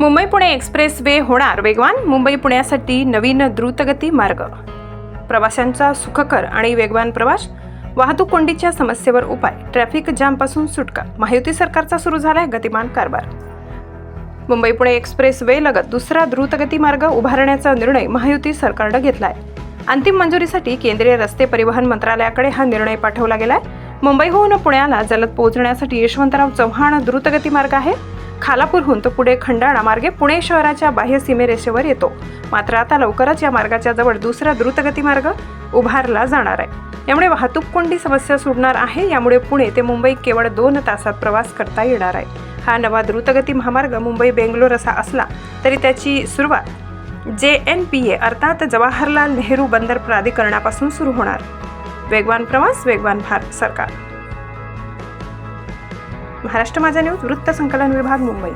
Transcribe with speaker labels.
Speaker 1: Mumbai Pune express way होणार वेगवान. मुंबई पुण्यासाठी नवीन द्रुतगती मार्ग. प्रवाशांचा सुखकर आणि वेगवान प्रवास वाहतूक कोंडीच्या समस्येवर उपाय ट्रॅफिक जामपासून सुटका महायुती सरकारचा सुरू झालाय गतिमान कारभार. मुंबई पुणे एक्सप्रेस वे लगत दुसरा द्रुतगती मार्ग उभारण्याचा निर्णय महायुती सरकारनं घेतला आहे अंतिम मंजुरीसाठी केंद्रीय रस्ते परिवहन मंत्रालयाकडे हा निर्णय पाठवला गेलाय. मुंबईहून पुण्याला जलद पोहोचण्यासाठी यशवंतराव चव्हाण द्रुतगती मार्ग आहे. खालापूरहून तो पुढे खंडाळा मार्गे पुणे शहराच्या बाह्य सीमेरेषेवर येतो. मात्र आता लवकरच या मार्गाच्या जवळ दुसरा द्रुतगती मार्ग उभारला जाणार आहे. यामुळे वाहतूक कोंडी समस्या सुटणार आहे. यामुळे पुणे ते मुंबई केवळ दोन तासात प्रवास करता येणार आहे. हा नवा द्रुतगती महामार्ग मुंबई बेंगलोर असा असला तरी त्याची सुरुवात जे एन पी ए अर्थात जवाहरलाल नेहरू बंदर प्राधिकरणापासून सुरू होणार. वेगवान प्रवास वेगवान भारत सरकार. महाराष्ट्र माझा न्यूज वृत्त संकलन विभाग मुंबई.